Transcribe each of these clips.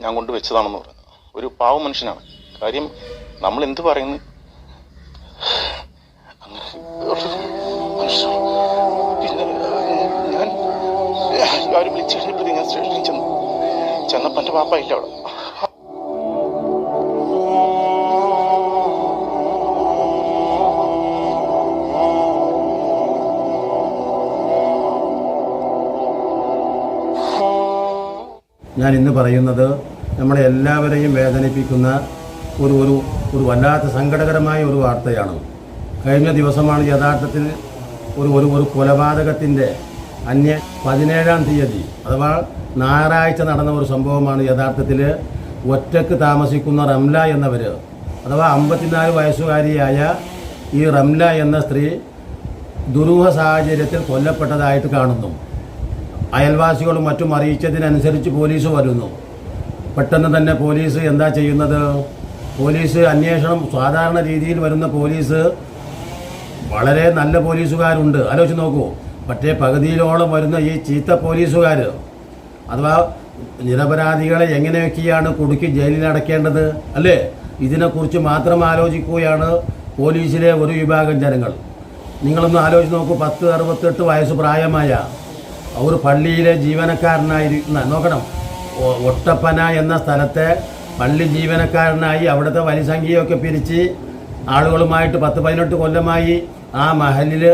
ഞാൻ കൊണ്ട് വെച്ചതാണെന്ന് പറഞ്ഞു. ഒരു പാവ മനുഷ്യനാണ്. കാര്യം നമ്മൾ എന്ത് പറയുന്നു? അങ്ങനെ. പിന്നെ ഞാൻ വിളിച്ചു കഴിഞ്ഞപ്പോൾ ഞാൻ സ്റ്റേഷനിൽ ചെന്നു. ചെന്നപ്പോൾ എന്റെ പാപ്പ ഇല്ല അവിടെ ഞാൻ ഇന്ന് പറയുന്നത് നമ്മളെ എല്ലാവരെയും വേദനിപ്പിക്കുന്ന ഒരു ഒരു ഒരു വല്ലാത്ത സങ്കടകരമായ ഒരു വാർത്തയാണ്. കഴിഞ്ഞ ദിവസമാണ് യഥാർത്ഥത്തിൽ ഒരു ഒരു ഒരു കൊലപാതകത്തിന്റെ അന്യ പതിനേഴാം തീയതി അഥവാ ഞായറാഴ്ച നടന്ന ഒരു സംഭവമാണ് യഥാർത്ഥത്തിൽ ഒറ്റയ്ക്ക് താമസിക്കുന്ന റംല എന്നവർ അഥവാ അമ്പത്തിനാല് വയസ്സുകാരിയായ ഈ റംല എന്ന സ്ത്രീ ദുരൂഹ സാഹചര്യത്തിൽ കൊല്ലപ്പെട്ടതായിട്ട് കാണുന്നു. അയൽവാസികളും മറ്റും അറിയിച്ചതിനനുസരിച്ച് പോലീസ് വരുന്നു. പെട്ടെന്ന് തന്നെ പോലീസ് എന്താ ചെയ്യുന്നത്? പോലീസ് അന്വേഷണം സാധാരണ രീതിയിൽ വരുന്ന പോലീസ് വളരെ നല്ല പോലീസുകാരുണ്ട്. ആലോചിച്ച് നോക്കൂ. പക്ഷേ പകുതിയിലോളം വരുന്ന ഈ ചീത്ത പോലീസുകാർ അഥവാ നിരപരാധികളെ എങ്ങനെയൊക്കെയാണ് കുടുക്കി ജയിലിൽ അടയ്ക്കേണ്ടത്? അല്ലേ? ഇതിനെക്കുറിച്ച് മാത്രം ആലോചിക്കുകയാണ് പോലീസിലെ ഒരു വിഭാഗം ജനങ്ങൾ. നിങ്ങളൊന്ന് ആലോചിച്ച് നോക്കൂ. പത്ത് അറുപത്തെട്ട് വയസ്സ് പ്രായമായ ഒരു പള്ളിയിലെ ജീവനക്കാരനായിരിക്കുന്ന നോക്കണം ഒട്ടപ്പന എന്ന സ്ഥലത്തെ പള്ളി ജീവനക്കാരനായി അവിടുത്തെ വലിസംഖ്യയൊക്കെ പിരിച്ച് ആളുകളുമായിട്ട് പത്ത് പതിനെട്ട് കൊല്ലമായി ആ മഹലിൽ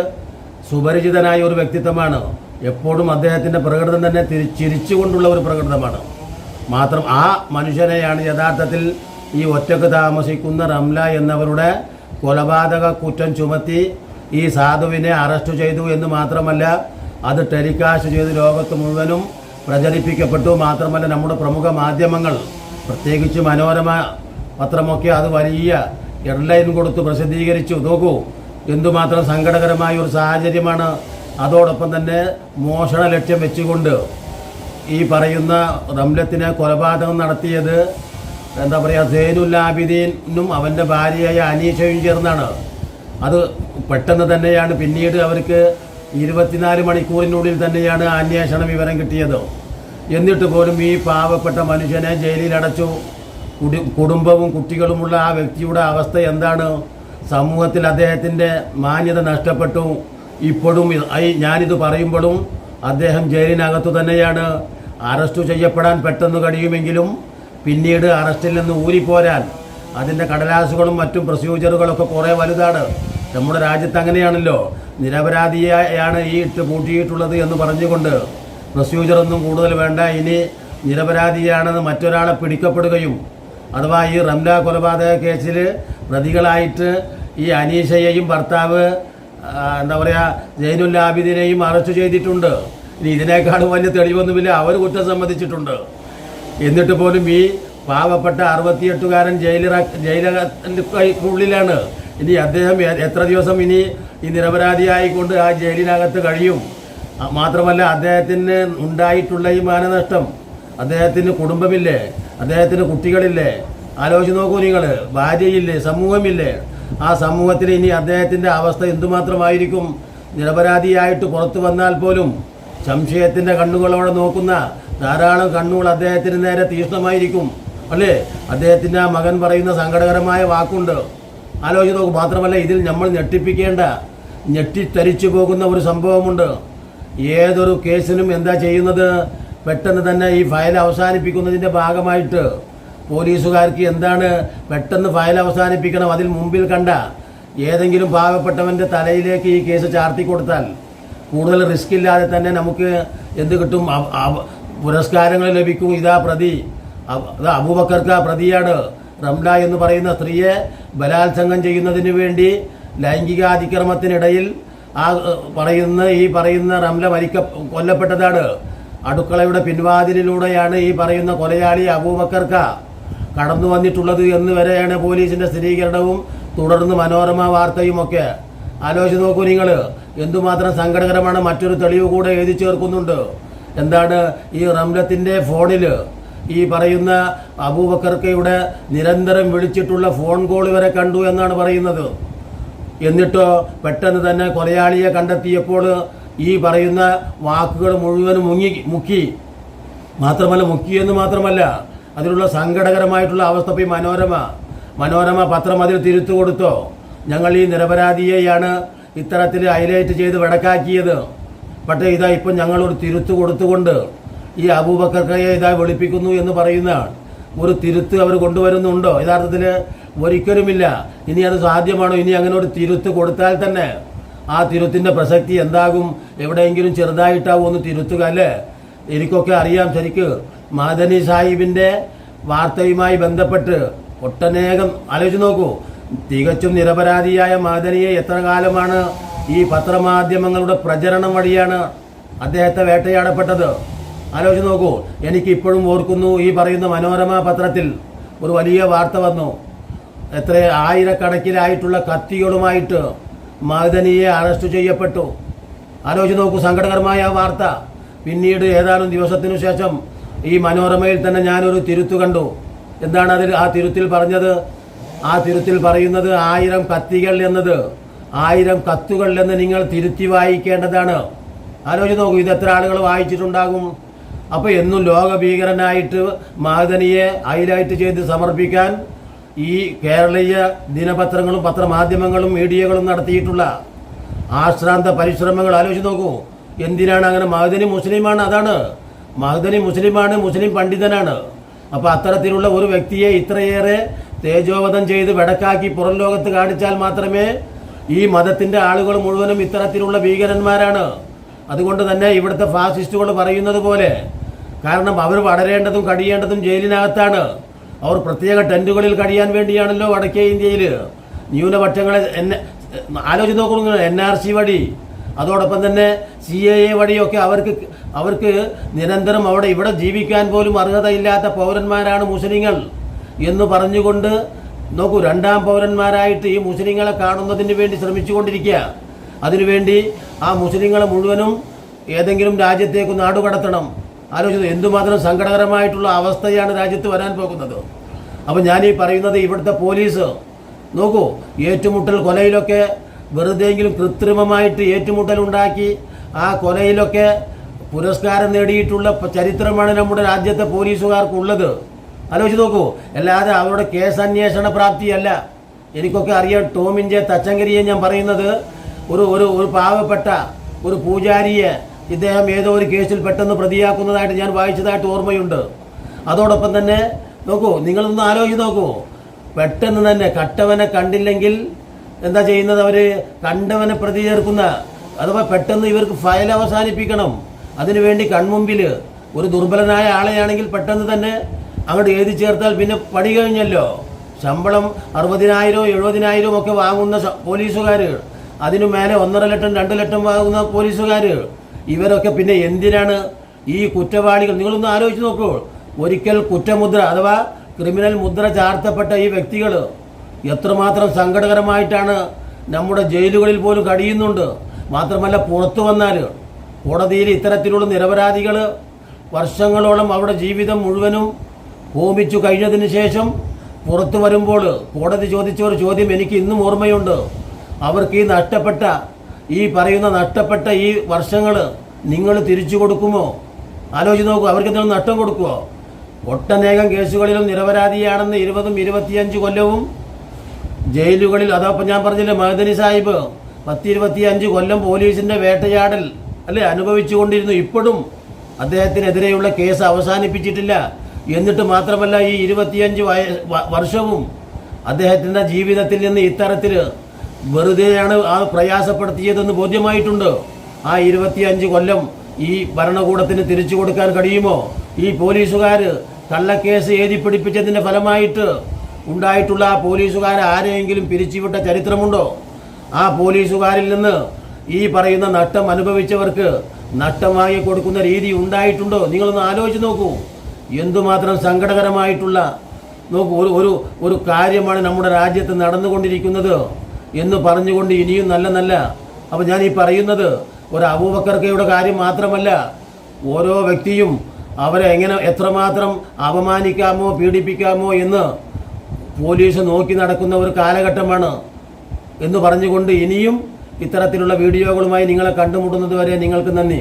സുപരിചിതനായ ഒരു വ്യക്തിത്വമാണ്. എപ്പോഴും അദ്ദേഹത്തിന്റെ പ്രകൃതം തന്നെ തിരിച്ചിരിച്ചുകൊണ്ടുള്ള ഒരു പ്രകൃതമാണ്. മാത്രം ആ മനുഷ്യനെയാണ് യഥാർത്ഥത്തിൽ ഈ ഒറ്റയ്ക്ക് താമസിക്കുന്ന റംല എന്നവരുടെ കൊലപാതക കുറ്റം ചുമത്തി ഈ സാധുവിനെ അറസ്റ്റ് ചെയ്തു എന്ന് മാത്രമല്ല അത് ടെലികാസ്റ്റ് ചെയ്ത് ലോകത്ത് മുഴുവനും പ്രചരിപ്പിക്കപ്പെട്ടു. മാത്രമല്ല നമ്മുടെ പ്രമുഖ മാധ്യമങ്ങൾ പ്രത്യേകിച്ച് മനോരമ പത്രമൊക്കെ അത് വലിയ ഹെഡ്ലൈൻ കൊടുത്ത് പ്രസിദ്ധീകരിച്ചു. നോക്കൂ എന്തുമാത്രം സങ്കടകരമായ ഒരു സാഹചര്യമാണ്. അതോടൊപ്പം തന്നെ മോഷണ ലക്ഷ്യം വെച്ചുകൊണ്ട് ഈ പറയുന്ന റംലത്തിനെ കൊലപാതകം നടത്തിയത് എന്താ പറയുക സേനുല്ലാബിദീനും അവന്റെ ഭാര്യയായ അനീഷയും ചേർന്നാണ്. അത് പെട്ടെന്ന് തന്നെയാണ് പിന്നീട് അവർക്ക് ഇരുപത്തിനാല് മണിക്കൂറിനുള്ളിൽ തന്നെയാണ് അന്വേഷണ വിവരം കിട്ടിയത്. എന്നിട്ട് പോലും ഈ പാവപ്പെട്ട മനുഷ്യനെ ജയിലിൽ അടച്ചു. കുടി- കുടുംബവും കുട്ടികളുമുള്ള ആ വ്യക്തിയുടെ അവസ്ഥ എന്താണ്? സമൂഹത്തിൽ അദ്ദേഹത്തിന്റെ മാന്യത നഷ്ടപ്പെട്ടു. ഇപ്പോഴും ഐ- ഞാനിത് പറയുമ്പോഴും അദ്ദേഹം ജയിലിനകത്തു തന്നെയാണ്. അറസ്റ്റ് ചെയ്യപ്പെടാൻ പെട്ടെന്ന് കഴിയുമെങ്കിലും പിന്നീട് അറസ്റ്റിൽ നിന്ന് ഊരിപ്പോരാൻ അതിന്റെ കടലാസുകളും മറ്റും പ്രൊസീജിയറുകളൊക്കെ കുറേ വലുതാണ്. നമ്മുടെ രാജ്യത്ത് അങ്ങനെയാണല്ലോ. നിരപരാധിയാണ് ഈ ഇട്ട് പൂട്ടിയിട്ടുള്ളത് എന്ന് പറഞ്ഞുകൊണ്ട് പ്രൊസീജിയറൊന്നും കൂടുതൽ വേണ്ട. ഇനി നിരപരാധിയാണെന്ന് മറ്റൊരാളെ പിടിക്കപ്പെടുകയും അഥവാ ഈ റംല കൊലപാതക കേസിൽ പ്രതികളായിട്ട് ഈ അനീഷയെയും ഭർത്താവ് എന്താ പറയുക ജൈനുൽ ആബിദിനെയും അറസ്റ്റ് ചെയ്തിട്ടുണ്ട്. ഇനി ഇതിനേക്കാളും വലിയ തെളിവൊന്നുമില്ല. അവർ കുറ്റം സമ്മതിച്ചിട്ടുണ്ട്. എന്നിട്ട് പോലും ഈ പാവപ്പെട്ട അറുപത്തിയെട്ടുകാരൻ ജയിലിറ ജയിലുള്ളിലാണ് ഇനി അദ്ദേഹം എത്ര ദിവസം ഇനി ഈ നിരപരാധിയായിക്കൊണ്ട് ആ ജയിലിനകത്ത് കഴിയും? മാത്രമല്ല അദ്ദേഹത്തിന് ഉണ്ടായിട്ടുള്ള ഈ മാനനഷ്ടം അദ്ദേഹത്തിന് കുടുംബമില്ലേ അദ്ദേഹത്തിന് കുട്ടികളില്ലേ? ആലോചിച്ച് നോക്കൂ നിങ്ങൾ ഭാര്യയില്ലേ സമൂഹമില്ലേ? ആ സമൂഹത്തിൽ ഇനി അദ്ദേഹത്തിന്റെ അവസ്ഥ എന്തുമാത്രമായിരിക്കും? നിരപരാധിയായിട്ട് പുറത്തു വന്നാൽ പോലും സംശയത്തിന്റെ കണ്ണുകളോടെ നോക്കുന്ന ധാരാളം കണ്ണുകൾ അദ്ദേഹത്തിന് നേരെ തീഷ്ണമായിരിക്കും. അല്ലേ? അദ്ദേഹത്തിന്റെ ആ മകൻ പറയുന്ന സങ്കടകരമായ വാക്കുണ്ട്. ആലോചിച്ച് നോക്കും. മാത്രമല്ല ഇതിൽ നമ്മൾ ഞെട്ടിപ്പിക്കേണ്ട ഞെട്ടിത്തരിച്ചു പോകുന്ന ഒരു സംഭവമുണ്ട്. ഏതൊരു കേസിനും എന്താ ചെയ്യുന്നത്? പെട്ടെന്ന് തന്നെ ഈ ഫയൽ അവസാനിപ്പിക്കുന്നതിന്റെ ഭാഗമായിട്ട് പോലീസുകാർക്ക് എന്താണ് പെട്ടെന്ന് ഫയൽ അവസാനിപ്പിക്കണം? അതിൽ മുമ്പിൽ കണ്ട ഏതെങ്കിലും പാവപ്പെട്ടവന്റെ തലയിലേക്ക് ഈ കേസ് ചാർത്തി കൊടുത്താൽ കൂടുതൽ റിസ്ക് ഇല്ലാതെ തന്നെ നമുക്ക് എന്ത് കിട്ടും? പുരസ്കാരങ്ങൾ ലഭിക്കും. ഇതാ പ്രതി. അബൂബക്കർക്ക് ആ പ്രതിയാണ്. റംല എന്ന് പറയുന്ന സ്ത്രീയെ ബലാത്സംഗം ചെയ്യുന്നതിന് വേണ്ടി ലൈംഗികാതിക്രമത്തിനിടയിൽ ആ പറയുന്ന ഈ പറയുന്ന റംല മരിക്ക കൊല്ലപ്പെട്ടതാണ്. അടുക്കളയുടെ പിൻവാതിലിലൂടെയാണ് ഈ പറയുന്ന കൊലയാളി അബൂബക്കർക്ക കടന്നു വന്നിട്ടുള്ളത് എന്ന് വരെയാണ് പോലീസിന്റെ സ്ഥിരീകരണവും തുടർന്ന് മനോരമ വാർത്തയും ഒക്കെ. ആലോചിച്ച് നോക്കൂ നിങ്ങൾ എന്തുമാത്രം സങ്കടകരമാണ് മറ്റൊരു തെളിവ് കൂടെ എഴുതി ചേർക്കുന്നുണ്ട്. എന്താണ് ഈ റംലത്തിന്റെ ഫോണിൽ ഈ പറയുന്ന അബൂബക്കർക്കയുടെ നിരന്തരം വിളിച്ചിട്ടുള്ള ഫോൺ കോൾ വരെ കണ്ടു എന്നാണ് പറയുന്നത്. എന്നിട്ടോ പെട്ടെന്ന് തന്നെ കൊലയാളിയെ കണ്ടെത്തിയപ്പോൾ ഈ പറയുന്ന വാക്കുകൾ മുഴുവനും മുങ്ങി മുക്കി. മാത്രമല്ല മുക്കിയെന്ന് മാത്രമല്ല അതിലുള്ള സങ്കടകരമായിട്ടുള്ള അവസ്ഥ ഈ മനോരമ. മനോരമ പത്രം അതിൽ തിരുത്തു കൊടുത്തോ? ഞങ്ങൾ ഈ നിരപരാധിയെയാണ് ഇത്തരത്തിൽ ഹൈലൈറ്റ് ചെയ്ത് വെടക്കാക്കിയത്. പക്ഷേ ഇതാ ഇപ്പം ഞങ്ങളൊരു തിരുത്തു കൊടുത്തുകൊണ്ട് ഈ അബൂബക്കർക്കയെ ഇതാ വെളുപ്പിക്കുന്നു എന്ന് പറയുന്ന ഒരു തിരുത്ത് അവർ കൊണ്ടുവരുന്നുണ്ടോ? യഥാർത്ഥത്തിൽ ഒരിക്കലുമില്ല. ഇനി അത് സാധ്യമാണോ? ഇനി അങ്ങനെ ഒരു തിരുത്ത് കൊടുത്താൽ തന്നെ ആ തിരുത്തിന്റെ പ്രസക്തി എന്താകും? എവിടെയെങ്കിലും ചെറുതായിട്ടാവും ഒന്ന് തിരുത്തുക അല്ലേ? എനിക്കൊക്കെ അറിയാം ശരിക്ക്. മാദനി സാഹിബിന്റെ വാർത്തയുമായി ബന്ധപ്പെട്ട് ഒട്ടനേകം ആലോചിച്ച് നോക്കൂ. തികച്ചും നിരപരാധിയായ മാദനിയെ എത്ര കാലമാണ് ഈ പത്രമാധ്യമങ്ങളുടെ പ്രചരണം വഴിയാണ് അദ്ദേഹത്തെ വേട്ടയാടപ്പെട്ടത്? ആലോചിച്ച് നോക്കൂ. എനിക്ക് ഇപ്പോഴും ഓർക്കുന്നു ഈ പറയുന്ന മനോരമ പത്രത്തിൽ ഒരു വലിയ വാർത്ത വന്നു. എത്ര ആയിരക്കണക്കിലായിട്ടുള്ള കത്തികളുമായിട്ട് മഹദനിയെ അറസ്റ്റ് ചെയ്യപ്പെട്ടു. ആലോചിച്ച് നോക്കൂ സങ്കടകരമായ ആ വാർത്ത. പിന്നീട് ഏതാനും ദിവസത്തിനു ശേഷം ഈ മനോരമയിൽ തന്നെ ഞാനൊരു തിരുത്തു കണ്ടു. എന്താണ് അതിൽ ആ തിരുത്തിൽ പറഞ്ഞത്? ആ തിരുത്തിൽ പറയുന്നത് ആയിരം കത്തികൾ എന്നത് ആയിരം കത്തുകൾ എന്ന് നിങ്ങൾ തിരുത്തി വായിക്കേണ്ടതാണ്. ആലോചിച്ച് നോക്കൂ ഇത് എത്ര ആളുകൾ വായിച്ചിട്ടുണ്ടാകും? അപ്പൊ എന്നും ലോകഭീകരനായിട്ട് മാതനിയെ ഹൈലൈറ്റ് ചെയ്ത് സമർപ്പിക്കാൻ ഈ കേരളീയ ദിനപത്രങ്ങളും പത്രമാധ്യമങ്ങളും മീഡിയകളും നടത്തിയിട്ടുള്ള ആശ്രാന്ത പരിശ്രമങ്ങൾ ആലോചിച്ച് നോക്കൂ. എന്തിനാണ് അങ്ങനെ? മഹദനി മുസ്ലിമാണ് അതാണ്. മഹദനി മുസ്ലിമാണ് മുസ്ലിം പണ്ഡിതനാണ്. അപ്പൊ അത്തരത്തിലുള്ള ഒരു വ്യക്തിയെ ഇത്രയേറെ തേജോവധം ചെയ്ത് വെടക്കാക്കി പുറം ലോകത്ത് കാണിച്ചാൽ മാത്രമേ ഈ മതത്തിന്റെ ആളുകൾ മുഴുവനും ഇത്തരത്തിലുള്ള ഭീകരന്മാരാണ്. അതുകൊണ്ട് തന്നെ ഇവിടുത്തെ ഫാസിസ്റ്റുകൾ പറയുന്നത് പോലെ കാരണം അവർ വളരേണ്ടതും കഴിയേണ്ടതും ജയിലിനകത്താണ്. അവർ പ്രത്യേക ടെന്റുകളിൽ കഴിയാൻ വേണ്ടിയാണല്ലോ വടക്കേ ഇന്ത്യയിൽ ന്യൂനപക്ഷങ്ങളെ എന്നെ ആലോചിച്ച് നോക്കുന്നു എൻ ആർ സി വഴി അതോടൊപ്പം തന്നെ സി എ എ വഴിയൊക്കെ അവർക്ക് അവർക്ക് നിരന്തരം അവിടെ ഇവിടെ ജീവിക്കാൻ പോലും അർഹതയില്ലാത്ത പൗരന്മാരാണ് മുസ്ലിങ്ങൾ എന്ന് പറഞ്ഞുകൊണ്ട് നോക്കൂ രണ്ടാം പൗരന്മാരായിട്ട് ഈ മുസ്ലിങ്ങളെ കാണുന്നതിന് വേണ്ടി ശ്രമിച്ചുകൊണ്ടിരിക്കുക. അതിനുവേണ്ടി ആ മുസ്ലിങ്ങളെ മുഴുവനും ഏതെങ്കിലും രാജ്യത്തേക്ക് നാടുകടത്തണം. ആലോചിച്ചത് എന്തുമാത്രം സങ്കടകരമായിട്ടുള്ള അവസ്ഥയാണ് രാജ്യത്ത് വരാൻ പോകുന്നത്. അപ്പം ഞാൻ ഈ പറയുന്നത് ഇവിടുത്തെ പോലീസ് നോക്കൂ ഏറ്റുമുട്ടൽ കൊലയിലൊക്കെ വെറുതെയെങ്കിലും കൃത്രിമമായിട്ട് ഏറ്റുമുട്ടൽ ഉണ്ടാക്കി ആ കൊലയിലൊക്കെ പുരസ്കാരം നേടിയിട്ടുള്ള ചരിത്രമാണ് നമ്മുടെ രാജ്യത്തെ പോലീസുകാർക്കുള്ളത്. ആലോചിച്ച് നോക്കൂ അല്ലാതെ അവരുടെ കേസ് അന്വേഷണ പ്രാപ്തിയല്ല. എനിക്കൊക്കെ അറിയാം ടോമിന്റെ തച്ചങ്കരിയെ ഞാൻ പറയുന്നത് ഒരു ഒരു ഒരു പാവപ്പെട്ട ഒരു പൂജാരിയെ ഇദ്ദേഹം ഏതോ ഒരു കേസിൽ പെട്ടെന്ന് പ്രതിയാക്കുന്നതായിട്ട് ഞാൻ വായിച്ചതായിട്ട് ഓർമ്മയുണ്ട്. അതോടൊപ്പം തന്നെ നോക്കൂ നിങ്ങളൊന്ന് ആലോചിച്ച് നോക്കൂ. പെട്ടെന്ന് തന്നെ കട്ടവനെ കണ്ടില്ലെങ്കിൽ എന്താ ചെയ്യുന്നത് അവർ കണ്ടവനെ പ്രതി ചേർക്കുന്ന അഥവാ പെട്ടെന്ന് ഇവർക്ക് ഫയൽ അവസാനിപ്പിക്കണം. അതിനുവേണ്ടി കൺമുമ്പിൽ ഒരു ദുർബലനായ ആളെയാണെങ്കിൽ പെട്ടെന്ന് തന്നെ അങ്ങോട്ട് എഴുതി ചേർത്താൽ പിന്നെ പണി കഴിഞ്ഞല്ലോ. ശമ്പളം അറുപതിനായിരവും എഴുപതിനായിരവും ഒക്കെ വാങ്ങുന്ന പോലീസുകാർ അതിനു മേലെ ഒന്നര ലക്ഷം രണ്ട് ലക്ഷം വാങ്ങുന്ന പോലീസുകാർ ഇവരൊക്കെ പിന്നെ എന്തിനാണ് ഈ കുറ്റവാളികൾ? നിങ്ങളൊന്ന് ആലോചിച്ച് നോക്കൂ. ഒരിക്കൽ കുറ്റമുദ്ര അഥവാ ക്രിമിനൽ മുദ്ര ചാർത്തപ്പെട്ട ഈ വ്യക്തികൾ എത്രമാത്രം സങ്കടകരമായിട്ടാണ് നമ്മുടെ ജയിലുകളിൽ പോലും കഴിയുന്നുണ്ട് മാത്രമല്ല പുറത്തു വന്നാൽ കോടതിയിൽ ഇത്തരത്തിലുള്ള നിരപരാധികൾ വർഷങ്ങളോളം അവരുടെ ജീവിതം മുഴുവനും ഹോമിച്ചു കഴിഞ്ഞതിന് ശേഷം പുറത്തു വരുമ്പോൾ കോടതി ചോദിച്ച ഒരു ചോദ്യം എനിക്ക് ഇന്നും ഓർമ്മയുണ്ട്. അവർക്ക് ഈ നഷ്ടപ്പെട്ട ഈ പറയുന്ന നഷ്ടപ്പെട്ട ഈ വർഷങ്ങൾ നിങ്ങൾ തിരിച്ചു കൊടുക്കുമോ? ആലോചിച്ച് നോക്കൂ അവർക്ക് എന്തെങ്കിലും നഷ്ടം കൊടുക്കുമോ ഒട്ടനേകം കേസുകളിലും നിരപരാധിയാണെന്ന് ഇരുപതും ഇരുപത്തിയഞ്ച് കൊല്ലവും ജയിലുകളിൽ അതപ്പം ഞാൻ പറഞ്ഞില്ലേ മഹദനി സാഹിബ് പത്തിരുപത്തിയഞ്ച് കൊല്ലം പോലീസിന്റെ വേട്ടയാടൽ അല്ലെ അനുഭവിച്ചുകൊണ്ടിരുന്നു ഇപ്പോഴും അദ്ദേഹത്തിനെതിരെയുള്ള കേസ് അവസാനിപ്പിച്ചിട്ടില്ല. എന്നിട്ട് മാത്രമല്ല ഈ ഇരുപത്തിയഞ്ച് വർഷവും അദ്ദേഹത്തിന്റെ ജീവിതത്തിൽ നിന്ന് ഇത്തരത്തിൽ വെറുതെയാണ് ആ പ്രയാസപ്പെടുത്തിയതെന്ന് ബോധ്യമായിട്ടുണ്ട്? ആ ഇരുപത്തിയഞ്ച് കൊല്ലം ഈ ഭരണകൂടത്തിന് തിരിച്ചു കൊടുക്കാൻ കഴിയുമോ? ഈ പോലീസുകാർ കള്ളക്കേസ് എഴുതി പിടിപ്പിച്ചതിന്റെ ഫലമായിട്ട് ഉണ്ടായിട്ടുള്ള ആ പോലീസുകാരെ ആരെയെങ്കിലും പിരിച്ചുവിട്ട ചരിത്രമുണ്ടോ? ആ പോലീസുകാരിൽ നിന്ന് ഈ പറയുന്ന നഷ്ടം അനുഭവിച്ചവർക്ക് നഷ്ടമായി കൊടുക്കുന്ന രീതി ഉണ്ടായിട്ടുണ്ടോ? നിങ്ങളൊന്ന് ആലോചിച്ച് നോക്കൂ. എന്തുമാത്രം സങ്കടകരമായിട്ടുള്ള നോക്കൂ ഒരു ഒരു കാര്യമാണ് നമ്മുടെ രാജ്യത്ത് നടന്നുകൊണ്ടിരിക്കുന്നത്. എന്ന് പറഞ്ഞുകൊണ്ട് ഇനിയും നല്ല നല്ല. അപ്പോൾ ഞാൻ ഈ പറയുന്നത് ഒരു അബൂബക്കർക്കയുടെ കാര്യം മാത്രമല്ല. ഓരോ വ്യക്തിയും അവരെ എങ്ങനെ എത്രമാത്രം അപമാനിക്കാമോ പീഡിപ്പിക്കാമോ എന്ന് പോലീസ് നോക്കി നടക്കുന്ന ഒരു കാലഘട്ടമാണ് എന്ന് പറഞ്ഞുകൊണ്ട് ഇനിയും ഇത്തരത്തിലുള്ള വീഡിയോകളുമായി നിങ്ങളെ കണ്ടുമുട്ടുന്നത് വരെ നിങ്ങൾക്ക് നന്ദി.